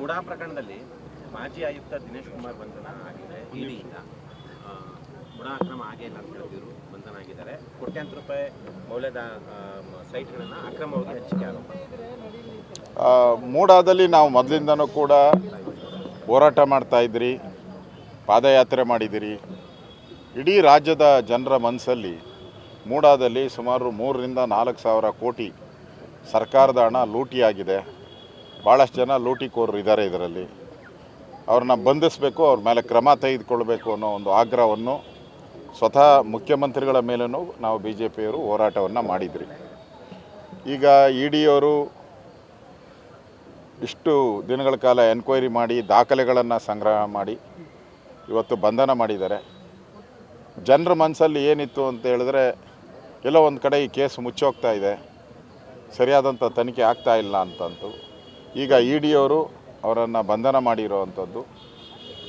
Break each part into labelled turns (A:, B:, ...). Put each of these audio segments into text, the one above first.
A: ಮೂಡಾ ಪ್ರಕರಣದಲ್ಲಿ ಮಾಜಿ ಆಯುಕ್ತ ದಿನೇಶ್ ಕುಮಾರ್ ಬಂಧನ ಆಗಿದೆ. ಇಡಿಯಿಂದ ಮುಡಾ ಅಕ್ರಮ ಆಗೇ ಇಲ್ಲ ಅಂತ ಹೇಳಿದ್ರು ಬಂಧನ ಆಗಿದ್ದಾರೆ. ಕೋಟ್ಯಾಂತರ ರೂಪಾಯಿ ಮೌಲ್ಯದ ಸೈಟ್ಗಳನ್ನು ಅಕ್ರಮವಾಗಿ ಹಂಚಿಕೆ ಆರೋಪ.
B: ಆ, ಮೂಡಾದಲ್ಲಿ ನಾವು ಮೊದಲಿಂದನೂ ಕೂಡ ಹೋರಾಟ ಮಾಡ್ತಾ ಇದ್ರಿ ಪಾದಯಾತ್ರೆ ಮಾಡಿದಿರಿ. ಇಡೀ ರಾಜ್ಯದ ಜನರ ಮನಸ್ಸಲ್ಲಿ ಮೂಡಾದಲ್ಲಿ ಸುಮಾರು ಮೂರರಿಂದ ನಾಲ್ಕು ಸಾವಿರ ಕೋಟಿ ಸರ್ಕಾರದ ಹಣ ಲೂಟಿಯಾಗಿದೆ. ಭಾಳಷ್ಟು ಜನ ಲೂಟಿಕೋರರು ಇದ್ದಾರೆ ಇದರಲ್ಲಿ. ಅವ್ರನ್ನ ಬಂಧಿಸಬೇಕು, ಅವ್ರ ಮೇಲೆ ಕ್ರಮ ತೆಗೆದುಕೊಳ್ಬೇಕು ಅನ್ನೋ ಒಂದು ಆಗ್ರಹವನ್ನು ಸ್ವತಃ ಮುಖ್ಯಮಂತ್ರಿಗಳ ಮೇಲೂ ನಾವು ಬಿ ಜೆ ಪಿಯವರು ಹೋರಾಟವನ್ನು ಮಾಡಿದ್ರಿ. ಈಗ ಇ ಡಿಯವರು ಇಷ್ಟು ದಿನಗಳ ಕಾಲ ಎನ್ಕ್ವೈರಿ ಮಾಡಿ, ದಾಖಲೆಗಳನ್ನು ಸಂಗ್ರಹ ಮಾಡಿ, ಇವತ್ತು ಬಂಧನ ಮಾಡಿದ್ದಾರೆ. ಜನರ ಮನಸ್ಸಲ್ಲಿ ಏನಿತ್ತು ಅಂತ ಹೇಳಿದ್ರೆ, ಎಲ್ಲೋ ಒಂದು ಕಡೆ ಈ ಕೇಸ್ ಮುಚ್ಚೋಗ್ತಾ ಇದೆ ಸರಿಯಾದಂಥ ತನಿಖೆ ಆಗ್ತಾ ಇಲ್ಲ ಅಂತಂತು. ಈಗ ಇ ಡಿಯವರು ಅವರನ್ನು ಬಂಧನ ಮಾಡಿರೋವಂಥದ್ದು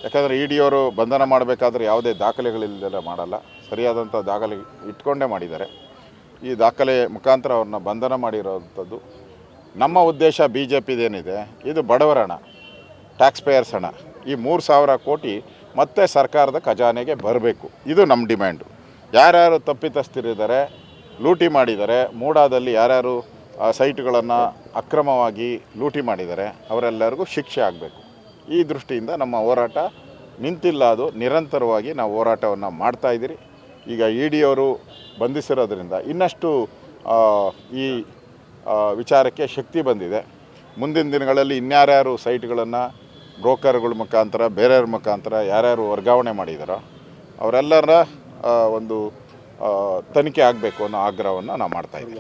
B: ಯಾಕಂದರೆ ಇ ಡಿಯವರು ಬಂಧನ ಮಾಡಬೇಕಾದ್ರೆ ಯಾವುದೇ ದಾಖಲೆಗಳಿಲ್ಲದೆ ಮಾಡಲ್ಲ. ಸರಿಯಾದಂಥ ದಾಖಲೆ ಇಟ್ಕೊಂಡೇ ಮಾಡಿದ್ದಾರೆ. ಈ ದಾಖಲೆ ಮುಖಾಂತರ ಅವ್ರನ್ನ ಬಂಧನ ಮಾಡಿರೋವಂಥದ್ದು ನಮ್ಮ ಉದ್ದೇಶ ಬಿ ಜೆ ಪಿದೇನಿದೆ ಇದು ಬಡವರ ಹಣ ಟ್ಯಾಕ್ಸ್ ಪೇಯರ್ಸ್ ಹಣ. ಈ ಮೂರು ಸಾವಿರ ಕೋಟಿ ಮತ್ತೆ ಸರ್ಕಾರದ ಖಜಾನೆಗೆ ಬರಬೇಕು. ಇದು ನಮ್ಮ ಡಿಮ್ಯಾಂಡು. ಯಾರ್ಯಾರು ತಪ್ಪಿತಸ್ಥರಿದ್ದಾರೆ, ಲೂಟಿ ಮಾಡಿದ್ದಾರೆ, ಮೂಡಾದಲ್ಲಿ ಯಾರ್ಯಾರು ಸೈಟ್ಗಳನ್ನು ಅಕ್ರಮವಾಗಿ ಲೂಟಿ ಮಾಡಿದರೆ ಅವರೆಲ್ಲರಿಗೂ ಶಿಕ್ಷೆ ಆಗಬೇಕು. ಈ ದೃಷ್ಟಿಯಿಂದ ನಮ್ಮ ಹೋರಾಟ ನಿಂತಿಲ್ಲ ಅದು. ನಿರಂತರವಾಗಿ ನಾವು ಹೋರಾಟವನ್ನು ಮಾಡ್ತಾ ಇದ್ದೀರಿ. ಈಗ ಇ ಡಿಯವರು ಬಂಧಿಸಿರೋದ್ರಿಂದ ಇನ್ನಷ್ಟು ಈ ವಿಚಾರಕ್ಕೆ ಶಕ್ತಿ ಬಂದಿದೆ. ಮುಂದಿನ ದಿನಗಳಲ್ಲಿ ಇನ್ಯಾರ್ಯಾರು ಸೈಟ್ಗಳನ್ನು ಬ್ರೋಕರ್ಗಳ ಮುಖಾಂತರ, ಬೇರೆಯವ್ರ ಮುಖಾಂತರ ಯಾರ್ಯಾರು ವರ್ಗಾವಣೆ ಮಾಡಿದಾರೋ ಅವರೆಲ್ಲರ ಒಂದು ತನಿಖೆ ಆಗಬೇಕು ಅನ್ನೋ ಆಗ್ರಹವನ್ನು ನಾವು ಮಾಡ್ತಾ ಇದ್ದೀವಿ.